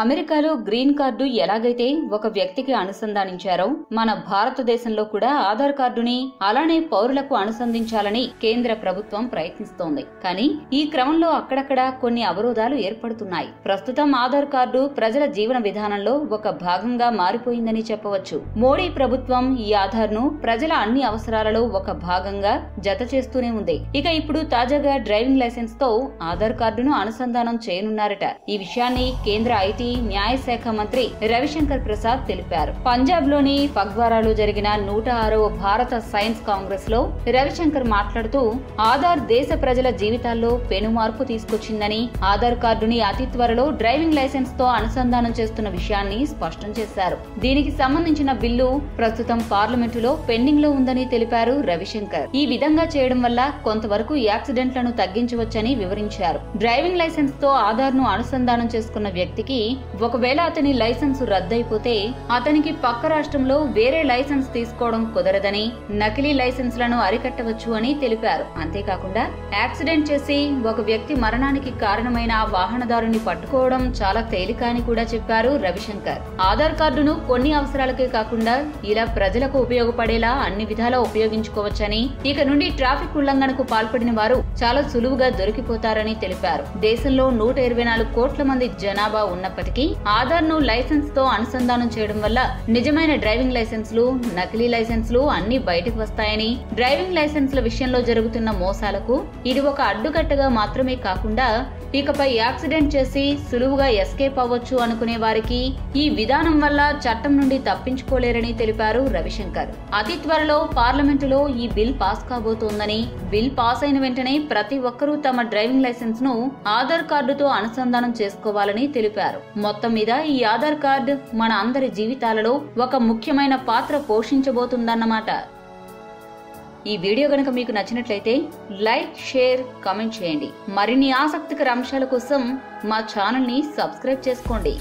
అమెరికాలో green card ఎలాగైతే ఒక వ్యక్తికి అనుసంధానించారో మన భారతదేశంలో కూడా ఆధార్ కార్డుని అలానే పౌరులకు అనుసంధించాలని కేంద్ర ప్రభుత్వం ప్రయత్నిస్తోంది. కానీ ఈ క్రమంలో అక్కడక్కడ కొన్ని అవరోధాలు ఏర్పడుతున్నాయి. ప్రస్తుతం ఆధార్ కార్డు ప్రజల జీవన విధానంలో ఒక భాగంగా మారిపోయిందని చెప్పవచ్చు. మోడీ ప్రభుత్వం ఈ ఆధార్ను ప్రజల అన్ని అవసరాలలో ఒక భాగంగా జత చేస్తూనే ఉంది. ఇక ఇప్పుడు తాజాగా డ్రైవింగ్ లైసెన్స్తో ఆధార్ కార్డును అనుసంధానం చేయనున్నారట. ఈ విషయాన్ని కేంద్ర ఐటీ న్యాయశాఖ మంత్రి రవిశంకర్ ప్రసాద్ తెలిపారు. పంజాబ్లోని ఫగ్వారాలో జరిగిన నూట ఆరవ భారత సైన్స్ కాంగ్రెస్లో రవిశంకర్ మాట్లాడుతూ ఆధార్ దేశ ప్రజల జీవితాల్లో పెను మార్పు తీసుకొచ్చిందని ఆధార్ కార్డుని అతి త్వరలో డ్రైవింగ్ లైసెన్స్తో అనుసంధానం చేస్తున్న విషయాన్ని స్పష్టం చేశారు. దీనికి సంబంధించిన బిల్లు ప్రస్తుతం పార్లమెంటులో పెండింగ్లో ఉందని తెలిపారు రవిశంకర్. ఈ విధంగా చేయడం వల్ల కొంతవరకు యాక్సిడెంట్లను తగ్గించవచ్చని వివరించారు. డ్రైవింగ్ లైసెన్స్తో ఆధార్ను అనుసంధానం చేసుకున్న వ్యక్తికి ఒకవేళ అతని లైసెన్స్ రద్దయిపోతే అతనికి పక్క రాష్ట్రంలో వేరే లైసెన్స్ తీసుకోవడం కుదరదని నకిలీ లైసెన్స్లను అరికట్టవచ్చు అని తెలిపారు. అంతేకాకుండా యాక్సిడెంట్ చేసి ఒక వ్యక్తి మరణానికి కారణమైన ఆ వాహనదారుని పట్టుకోవడం చాలా తేలిక అని కూడా చెప్పారు రవిశంకర్. ఆధార్ కార్డును కొన్ని అవసరాలకే కాకుండా ఇలా ప్రజలకు ఉపయోగపడేలా అన్ని విధాలా ఉపయోగించుకోవచ్చని ఇక నుండి ట్రాఫిక్ ఉల్లంఘనకు పాల్పడిన వారు చాలా సులువుగా దొరికిపోతారని తెలిపారు. దేశంలో నూట ఇరవై నాలుగు కోట్ల మంది జనాభా ఉన్నప్పటికీ ఆధార్ను లైసెన్స్తో అనుసంధానం చేయడం వల్ల నిజమైన డ్రైవింగ్ లైసెన్స్లు నకిలీ లైసెన్స్లు అన్ని బయటకు వస్తాయని డ్రైవింగ్ లైసెన్స్ల విషయంలో జరుగుతున్న మోసాలకు ఇది ఒక అడ్డుకట్టగా మాత్రమే కాకుండా ఇకపై యాక్సిడెంట్ చేసి సులువుగా ఎస్కేప్ అవ్వచ్చు అనుకునే వారికి ఈ విధానం వల్ల చట్టం నుండి తప్పించుకోలేరని తెలిపారు రవిశంకర్. అతి త్వరలో పార్లమెంటులో ఈ బిల్ పాస్ కాబోతోందని బిల్ పాస్ అయిన వెంటనే ప్రతి ఒక్కరూ తమ డ్రైవింగ్ లైసెన్స్ను ఆధార్ కార్డుతో అనుసంధానం చేసుకోవాలని తెలిపారు. మొత్తం మీద ఈ ఆధార్ కార్డు మన అందరి జీవితాలలో ఒక ముఖ్యమైన పాత్ర పోషించబోతుందన్నమాట. ఈ వీడియో గనక మీకు నచ్చినట్లయితే లైక్ షేర్ కామెంట్ చేయండి. మరిన్ని ఆసక్తికర అంశాల కోసం మా ఛానల్ని సబ్స్క్రైబ్ చేసుకోండి.